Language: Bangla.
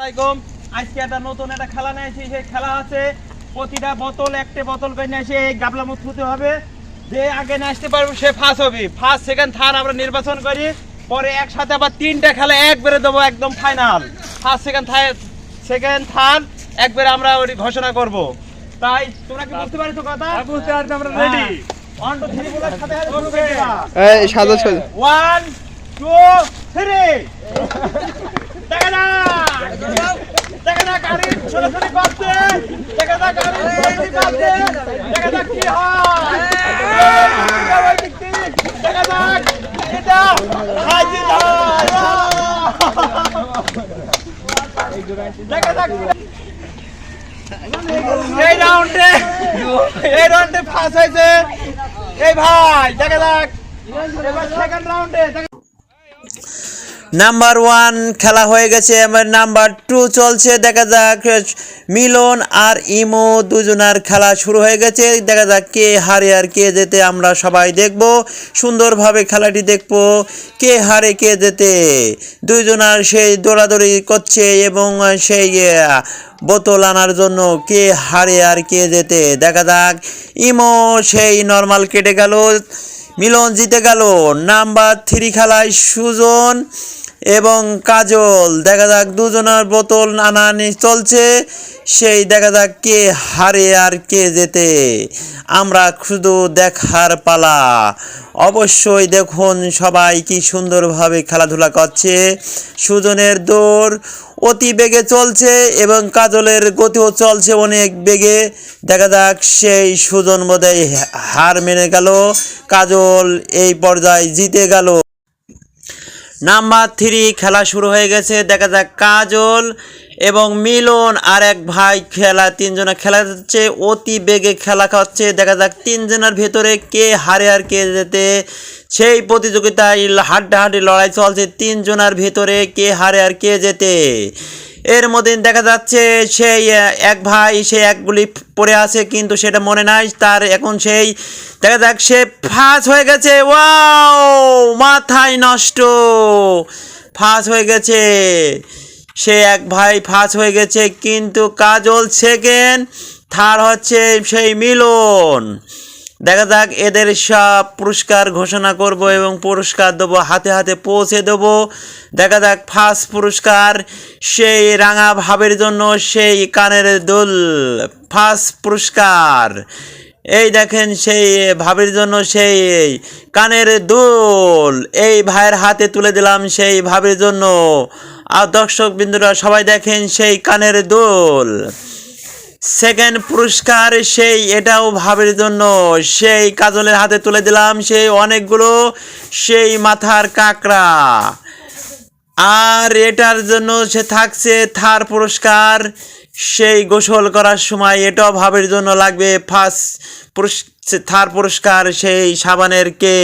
আসসালামাইকুম আজকে একটা নতুন একটা খেলা নিয়েছি সেই খেলা আছে প্রতিটা বোতল একটা বোতল করে নিয়ে এসে এই গাবলা মুখ হবে। যে আগে নিয়ে আসতে পারবে সে ফার্স্ট হবে। ফার্স্ট সেকেন্ড থার্ড আমরা নির্বাচন করি। পরে একসাথে আবার তিনটা খেলা একবারে দেবো একদম final first second third second third একবারে আমরা ওই ঘোষণা করব। তাই তোমরা কি বুঝতে পারছ কথা? বুঝতে পারছি আমরা রেডি ওয়ান টু থ্রি বলার সাথে সাদা ওয়ান টু থ্রি দেখা এই রাউন্ডে এই রাউন্ডে ফার্স্ট হয়েছে। এই ভাই দেখা যাক। সেকেন্ড রাউন্ডে নাম্বার ওয়ান খেলা হয়ে গেছে আমার নাম্বার টু চলছে। দেখা যাক, মিলন আর ইমো দুজনার খেলা শুরু হয়ে গেছে। দেখা যাক কে হারে আর কে যেতে আমরা সবাই দেখব। সুন্দরভাবে খেলাটি দেখব, কে হারে কে যেতে দুইজনার সেই দৌড়াদৌড়ি করছে এবং সেই বোতল আনার জন্য কে হারে আর কে যেতে দেখা যাক, ইমো সেই নর্মাল কেটে গেল। মিলন জিতে গেল। নাম্বার থ্রি খেলায় সুজন এবং কাজল, দেখা যাক দুজনের বোতল আনানি চলছে। সেই দেখা যাক কে হারে আর কে যেতে আমরা শুধু দেখার পালা। অবশ্যই দেখুন সবাই কি সুন্দরভাবে খেলাধুলা করছে। সুজনের দৌড় অতি বেগে চলছে এবং কাজলের গতিও চলছে অনেক বেগে। দেখা যাক সেই সুজন বোধহয় হার মেনে গেল। কাজল এই পর্যায়ে জিতে গেল। নাম্বার থ্রি খেলা শুরু হয়ে গেছে। দেখা যাক, কাজল এবং মিলন আর এক ভাই খেলা, তিনজনে খেলা যাচ্ছে, অতি বেগে খেলা খাচ্ছে। দেখা যাক, তিনজনের ভেতরে কে হারে আর কে যেতে সেই প্রতিযোগিতায় হাড্ডাহাড্ডি লড়াই চলছে, তিনজনের ভেতরে কে হারে আর কে যেতে এর মধ্যে দেখা যাচ্ছে সেই এক ভাই, সে একগুলি পড়ে আছে, কিন্তু সেটা মনে নাই, তার এখন সেই, দেখা যাক, সে ফাঁস হয়ে গেছে। ওয়াও! মাথায় নষ্ট! ফাঁস হয়ে গেছে। সে এক ভাই ফাঁস হয়ে গেছে, কিন্তু কাজল সেকেন্ড থার্ড হচ্ছে সেই মিলন। দেখা যাক, এদের সব পুরস্কার ঘোষণা করব এবং পুরস্কার দেবো, হাতে হাতে পৌঁছে দেবো। দেখা যাক ফার্স্ট পুরস্কার সেই রাঙা ভাবের জন্য, সেই কানের দুল ফার্স্ট পুরস্কার। এই দেখেন, সেই ভাবের জন্য সেই কানের দুল। এই ভাইয়ের হাতে তুলে দিলাম সেই ভাবের জন্য। আর দর্শক বিন্দুরা সবাই দেখেন সেই কানের দুল। সেকেন্ড পুরস্কার সেই, এটাও ভাবের জন্য। সেই কাজলের হাতে তুলে দিলাম সেই অনেকগুলো, সেই মাথার কাকড়া। আর এটার জন্য সে থাকছে থার পুরস্কার। সেই গোসল করার সময় এটাও ভাবের জন্য লাগবে ফার্স্ট পুরস্কার থার পুরস্কার সেই সাবানের কে